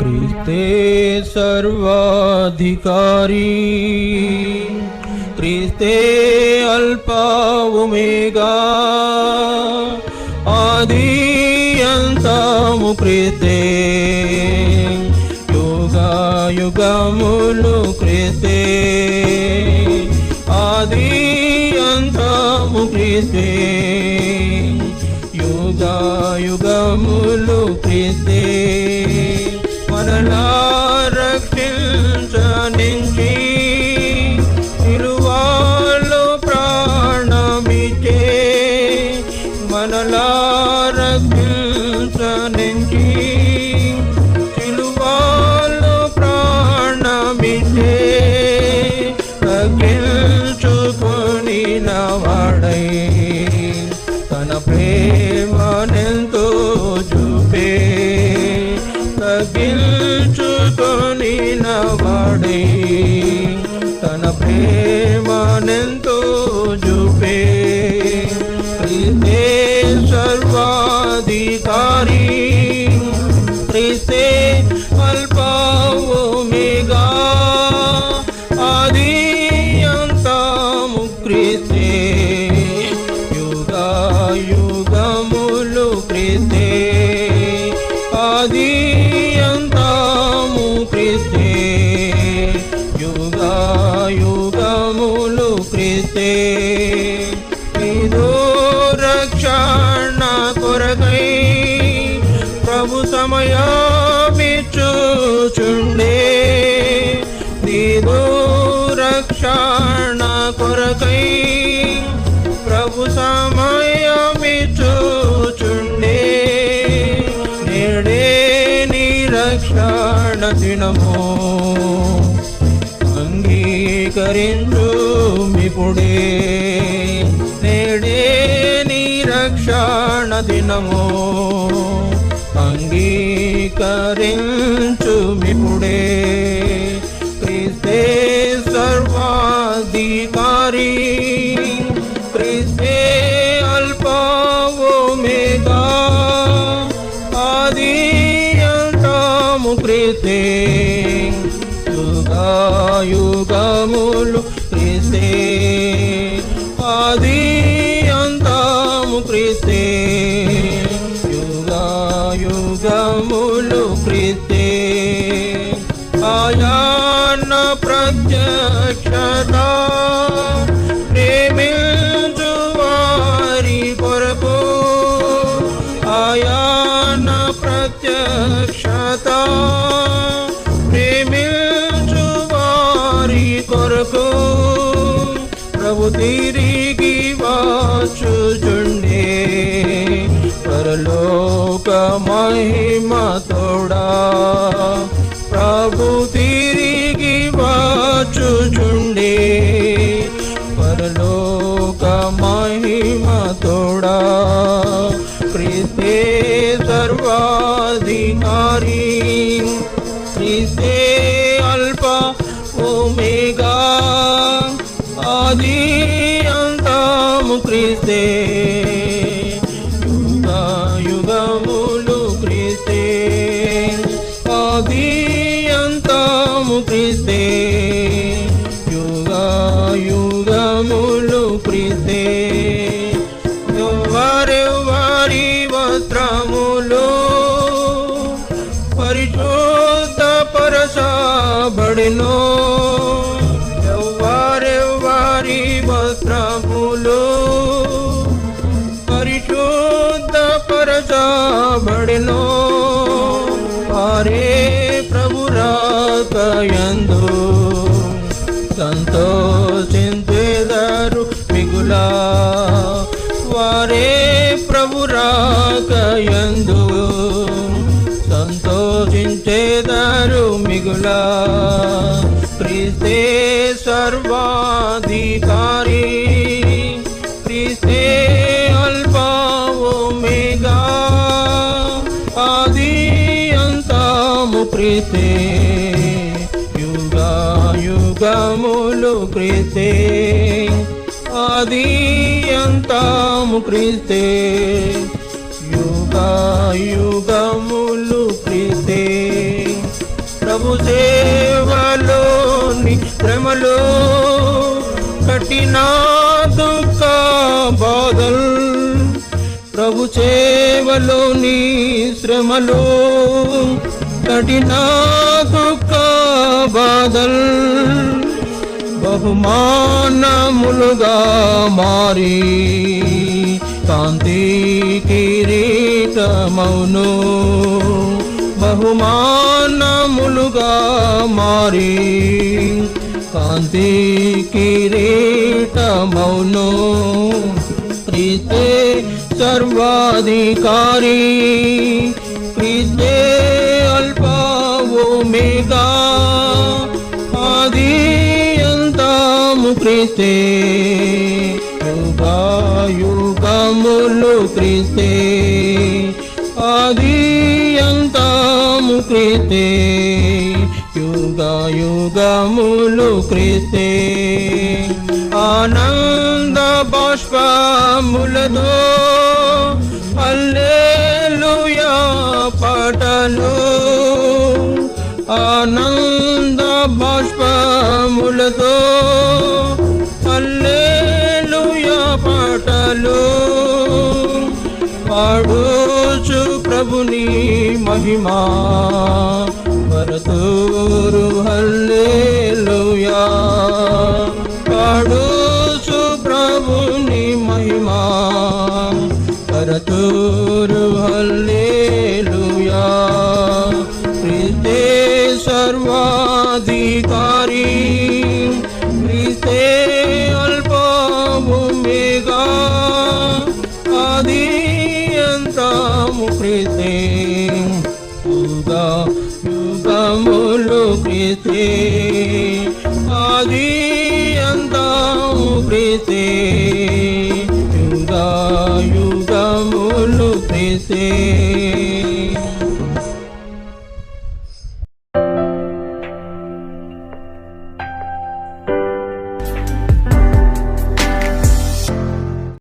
क्रिस्ते Sarbadhikari क्रिस्ते Alpa omega आदि అంతము క్రిస్తే యుగా యుగములు క్రిస్తే యుగములు క్రిస్తే మనలా రక్షించనించి తిరువాళ్ళు ప్రాణమిచ్చే మనలా రక్షించనించి తిరువాళ్ళు ప్రాణమిచ్చే తగ్గించుకొని నవాడై తన ప్రేమనెంతో తగ్గించుకొని నవాడై తన ప్రేమనెంతో చూపే క్రీస్తే సర్వాధికారి ಕೃತೆ ಇದು ರಕ್ಷಣ ಕೊರಗೈ ಪ್ರಭು ಸಮಯ ಬಿಚ್ಚು ಚುಂಡೆ ಇದು ರಕ್ಷಣ ಕೊರಗೈ ಪ್ರಭು ಸಮಯ ಬಿಚ್ಚು ಚುಂಡೆ ನೆಡೆ ನಿರಕ್ಷಣ ದಿನಮೋ నేడే నీ రక్షణ దినము. అంగీకరించు మిపుడే క్రీస్తే సర్వాధికారి. క్రీస్తే అల్పవోమేగా ఆది అంతము క్రీస్తే. యుగములు క్రిస్తే. ఆది అంతము క్రిస్తే. యుగా యుగములు క్రీస్తే. ఆయాన ప్రత్యక్షత ప్రేమించు వారి కొరకు. ఆయాన ప్రత్యక్షత పరలోక మహిమ తోడా. ప్రభు తిరిగి వాచుచుండే. పరలోక మహిమ తోడా. క్రీస్తే సర్వాధికారి. క్రీస్తే అల్ప ఓమేగా ఆది అంతము క్రీస్తే. వస్త్రములు పరిశుద్ధ పరచబడిను ఎవ్వారెవ్వారి వస్త్రములు పరిశోధ పరచబడిను వారే ప్రభురాకయందు సంతోషించేదారు మిగులా. వారే ప్రభురాకయందు సంతోషించేదారు మిగులా. క్రీస్తే సర్వాధికారి. అల్పావు అల్పవోమేగా ఆది అంతము క్రీస్తే. యుగా యుగములు క్రీస్తే. ఆది అంతము క్రీస్తే. యుగములు క్రీస్తే. ప్రభు సేవలోని శ్రమలో కఠినా దుఃఖ బాధల్. ప్రభు సేవలోని శ్రమలో కఠినా దుఃఖ బాధల్. బహుమానములుగా మారి కాంతి కిరీటమౌను. బహుమానములుగా మారి కాంతి కిరీటమౌను. ప్రీతే సర్వాధికారి ప్రీతే అల్పావు ఆది యుగము క్రీస్తే యుగా యుగములు క్రీస్తే ఆది అంతము క్రీస్తే యుగా యుగములు క్రీస్తే. ఆనంద బాష్పములతో అల్లేలుయా పాటలు ఆనంద బాష్పములతో నీ మహిమా. భరతూరు హల్లేలుయా. పాడుచు ప్రభుని మహిమా. భరతూరు రాము క్రీస్తే యుగ యుగములు క్రీస్తే ఆది అంతము క్రీస్తే యుగ యుగములు క్రీస్తే